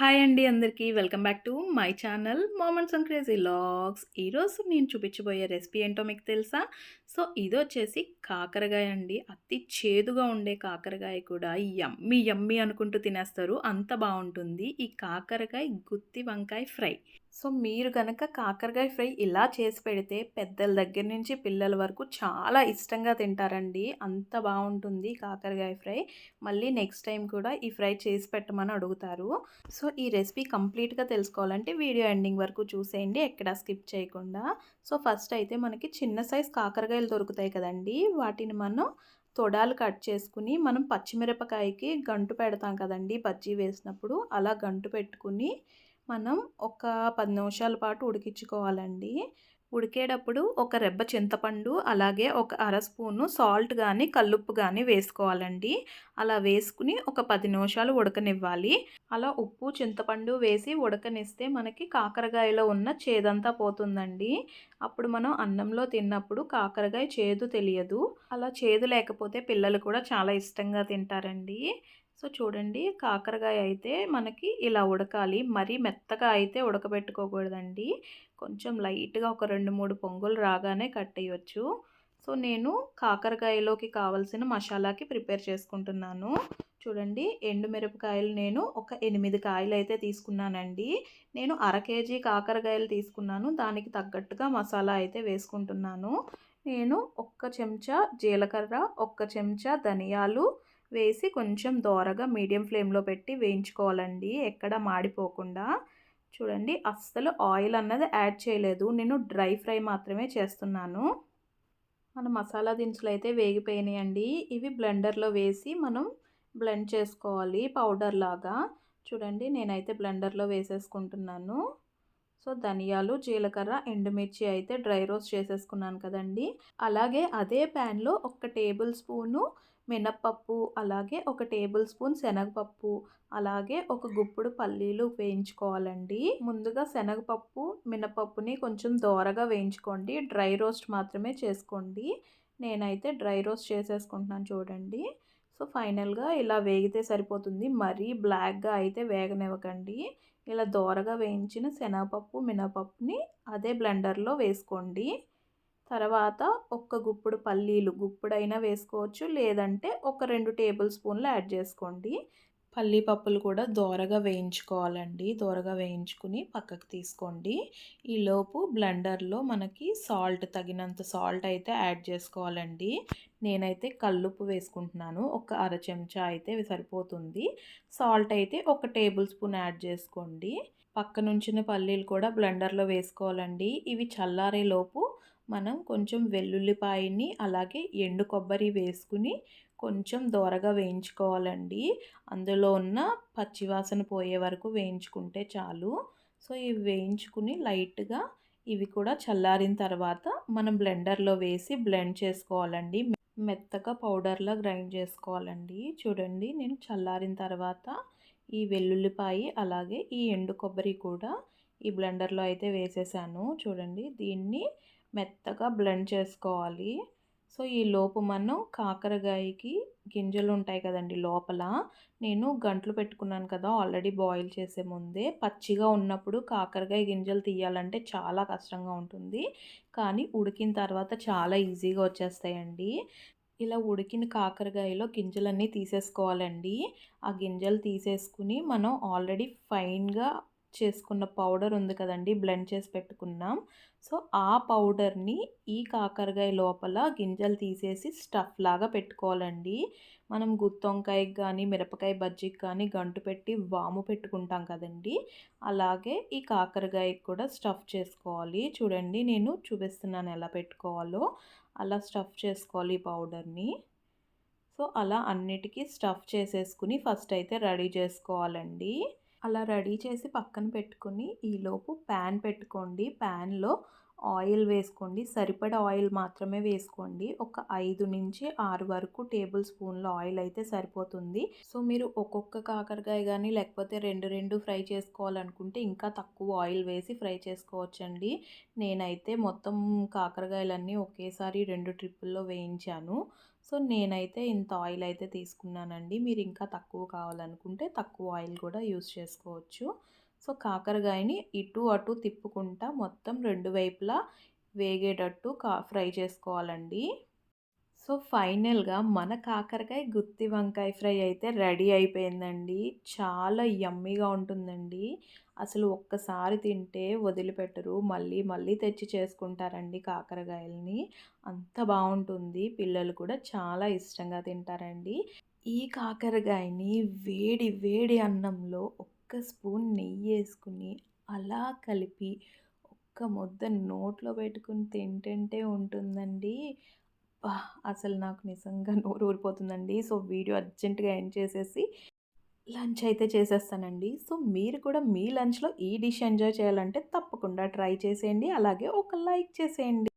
Hi అండి అందరికీ. Welcome back to my channel moments and crazy logs ఈరోజు నేను చూపించబోయే రెసిపీ ఏంటో మీకు తెలుసా? సో ఇది వచ్చేసి కాకరకాయ అండి. అతి చేదుగా ఉండే కాకరకాయ కూడా. యమ్మి యమ్మీ అనుకుంటూ తినేస్తారు. అంత బాగుంటుంది. ఈ కాకరకాయ గుత్తి వంకాయ ఫ్రై. సో మీరు కనుక కాకరకాయ ఫ్రై ఇలా చేసి పెడితే పెద్దల దగ్గర నుంచి పిల్లల వరకు చాలా ఇష్టంగా తింటారండి. అంత బాగుంటుంది కాకరకాయ ఫ్రై. మళ్ళీ నెక్స్ట్ టైం కూడా ఈ ఫ్రై చేసి పెట్టమని అడుగుతారు. సో ఈ రెసిపీ కంప్లీట్గా తెలుసుకోవాలంటే వీడియో ఎండింగ్ వరకు చూసేయండి. ఎక్కడా స్కిప్ చేయకుండా. సో ఫస్ట్ అయితే మనకి చిన్న సైజ్ కాకరకాయలు దొరుకుతాయి కదండి. వాటిని మనం తొడాలు కట్ చేసుకుని మనం పచ్చిమిరపకాయకి గంటు పెడతాం కదండి బజ్జీ వేసినప్పుడు. అలా గంటు పెట్టుకుని మనం ఒక పది నిమిషాల పాటు ఉడికించుకోవాలండి. ఉడికేటప్పుడు ఒక రెబ్బ చింతపండు అలాగే ఒక అర స్పూను సాల్ట్ కానీ కల్లుప్పు కానీ వేసుకోవాలండి. అలా వేసుకుని ఒక పది నిమిషాలు ఉడకనివ్వాలి. అలా ఉప్పు చింతపండు వేసి ఉడకనిస్తే మనకి కాకరకాయలో ఉన్న చేదంతా పోతుందండి. అప్పుడు మనం అన్నంలో తిన్నప్పుడు కాకరకాయ చేదు తెలియదు. అలా చేదు లేకపోతే పిల్లలు కూడా చాలా ఇష్టంగా తింటారండి. సో చూడండి కాకరకాయ అయితే మనకి ఇలా ఉడకాలి. మరీ మెత్తగా అయితే ఉడకబెట్టుకోకూడదండి. కొంచెం లైట్గా ఒక రెండు మూడు పొంగులు రాగానే కట్టేయచ్చు సో నేను కాకరకాయలోకి కావలసిన మసాలాకి ప్రిపేర్ చేసుకుంటున్నాను. చూడండి ఎండుమిరపకాయలు నేను ఒక ఎనిమిది కాయలు అయితే తీసుకున్నానండి. నేను అర కేజీ కాకరకాయలు తీసుకున్నాను. దానికి తగ్గట్టుగా మసాలా అయితే వేసుకుంటున్నాను. నేను ఒక్క చెంచా జీలకర్ర ఒక్క చెంచా ధనియాలు వేసి కొంచెం దోరగా మీడియం ఫ్లేమ్లో పెట్టి వేయించుకోవాలండి. ఎక్కడ మాడిపోకుండా. చూడండి అస్సలు ఆయిల్ అన్నది యాడ్ చేయలేదు. నేను డ్రై ఫ్రై మాత్రమే చేస్తున్నాను. మన మసాలా దినుసులు అయితే వేగిపోయినాయండి. ఇవి బ్లెండర్లో వేసి మనం బ్లెండ్ చేసుకోవాలి పౌడర్ లాగా. చూడండి నేనైతే బ్లెండర్లో వేసేసుకుంటున్నాను. సో ధనియాలు జీలకర్ర ఎండుమిర్చి అయితే డ్రై రోస్ట్ చేసేసుకున్నాను కదండి. అలాగే అదే ప్యాన్లో ఒక టేబుల్ స్పూను మినప్పప్పు అలాగే ఒక టేబుల్ స్పూన్ శనగపప్పు అలాగే ఒక గుప్పుడు పల్లీలు వేయించుకోవాలండి. ముందుగా శనగపప్పు మినపప్పుని కొంచెం దోరగా వేయించుకోండి. డ్రై రోస్ట్ మాత్రమే చేసుకోండి. నేనైతే డ్రై రోస్ట్ చేసేసుకుంటున్నాను చూడండి. సో ఫైనల్గా ఇలా వేగితే సరిపోతుంది. మరీ బ్లాక్గా అయితే వేగనివ్వకండి. ఇలా దోరగా వేయించిన శనగపప్పు మినపప్పుని అదే బ్లెండర్లో వేసుకోండి. తర్వాత ఒక్క గుప్పుడు పల్లీలు గుప్పుడైనా వేసుకోవచ్చు. లేదంటే ఒక రెండు టేబుల్ స్పూన్లు యాడ్ చేసుకోండి. పల్లీ పప్పులు కూడా దోరగా వేయించుకోవాలండి. దోరగా వేయించుకుని పక్కకు తీసుకోండి. ఈలోపు బ్లెండర్లో మనకి సాల్ట్ తగినంత సాల్ట్ అయితే యాడ్ చేసుకోవాలండి. నేనైతే కల్లుప్పు వేసుకుంటున్నాను. ఒక అర చెంచా అయితే సరిపోతుంది. సాల్ట్ అయితే ఒక టేబుల్ స్పూన్ యాడ్ చేసుకోండి. పక్క నుంచిన పల్లీలు కూడా బ్లెండర్లో వేసుకోవాలండి. ఇవి చల్లారేలోపు మనం కొంచెం వెల్లుల్లిపాయని అలాగే ఎండు కొబ్బరి వేసుకుని కొంచెం దోరగా వేయించుకోవాలండి. అందులో ఉన్న పచ్చివాసన పోయే వరకు వేయించుకుంటే చాలు. సో ఇవి వేయించుకుని లైట్గా ఇవి కూడా చల్లారిన తర్వాత మనం బ్లెండర్లో వేసి బ్లెండ్ చేసుకోవాలండి. మెత్తగా పౌడర్లా గ్రైండ్ చేసుకోవాలండి. చూడండి నేను చల్లారిన తర్వాత ఈ వెల్లుల్లిపాయ అలాగే ఈ ఎండు కొబ్బరి కూడా ఈ బ్లెండర్లో అయితే వేసేసాను. చూడండి దీన్ని మెత్తగా బ్లెండ్ చేసుకోవాలి. సో ఈ లోపు మనం కాకరకాయకి గింజలు ఉంటాయి కదండి లోపల. నేను గంటలు పెట్టుకున్నాను కదా ఆల్రెడీ బాయిల్ చేసే ముందే. పచ్చిగా ఉన్నప్పుడు కాకరకాయ గింజలు తీయాలంటే చాలా కష్టంగా ఉంటుంది. కానీ ఉడికిన తర్వాత చాలా ఈజీగా వచ్చేస్తాయండి. ఇలా ఉడికిన కాకరకాయలో గింజలన్నీ తీసేసుకోవాలండి. ఆ గింజలు తీసేసుకుని మనం ఆల్రెడీ ఫైన్గా చేసుకున్న పౌడర్ ఉంది కదండి బ్లెండ్ చేసి పెట్టుకున్నాం. సో ఆ పౌడర్ని ఈ కాకరకాయ లోపల గింజలు తీసేసి స్టఫ్ లాగా పెట్టుకోవాలండి. మనం గుత్తొంకాయకి కానీ మిరపకాయ బజ్జీకి కానీ గంటు పెట్టి వాము పెట్టుకుంటాం కదండి. అలాగే ఈ కాకరకాయకి కూడా స్టఫ్ చేసుకోవాలి. చూడండి నేను చూపిస్తున్నాను ఎలా పెట్టుకోవాలో. అలా స్టఫ్ చేసుకోవాలి ఈ పౌడర్ని. సో అలా అన్నిటికీ స్టఫ్ చేసేసుకుని ఫస్ట్ అయితే రెడీ చేసుకోవాలండి. అలా రెడీ చేసి పక్కన పెట్టుకుని ఈలోపు ప్యాన్ పెట్టుకోండి. ప్యాన్లో ఆయిల్ వేసుకోండి. సరిపడా ఆయిల్ మాత్రమే వేసుకోండి. ఒక ఐదు నుంచి ఆరు వరకు టేబుల్ స్పూన్ల ఆయిల్ అయితే సరిపోతుంది. సో మీరు ఒక్కొక్క కాకరకాయ కానీ లేకపోతే రెండు రెండు ఫ్రై చేసుకోవాలనుకుంటే ఇంకా తక్కువ ఆయిల్ వేసి ఫ్రై చేసుకోవచ్చండి. నేనైతే మొత్తం కాకరకాయలన్నీ ఒకేసారి రెండు ట్రిప్పుల్లో వేయించాను. సో నేనైతే ఇంత ఆయిల్ అయితే తీసుకున్నానండి. మీరు ఇంకా తక్కువ కావాలనుకుంటే తక్కువ ఆయిల్ కూడా యూస్ చేసుకోవచ్చు. సో కాకరకాయని ఇటు అటు తిప్పుకుంటా మొత్తం రెండు వైపులా వేగేటట్టు కా ఫ్రై చేసుకోవాలండి. సో ఫైనల్గా మన కాకరకాయ గుత్తి వంకాయ ఫ్రై అయితే రెడీ అయిపోయిందండి. చాలా యమ్మీగా ఉంటుందండి. అసలు ఒక్కసారి తింటే వదిలిపెట్టరు. మళ్ళీ మళ్ళీ తెచ్చి చేసుకుంటారండి కాకరకాయలని. అంత బాగుంటుంది. పిల్లలు కూడా చాలా ఇష్టంగా తింటారండి. ఈ కాకరకాయని వేడి వేడి అన్నంలో ఒక్క స్పూన్ నెయ్యి వేసుకుని అలా కలిపి ఒక్క ముద్ద నోట్లో పెట్టుకుని తింటుంటే ఉంటుందండి. అసలు నాకు నిజంగా నోరు ఊరిపోతుందండి. సో వీడియో అర్జెంటుగా ఎండ్ చేసేసి లంచ్ అయితే చేసేస్తానండి. సో మీరు కూడా మీ లంచ్లో ఈ డిష్ ఎంజాయ్ చేయాలంటే తప్పకుండా ట్రై చేసేయండి. అలాగే ఒక లైక్ చేసేయండి.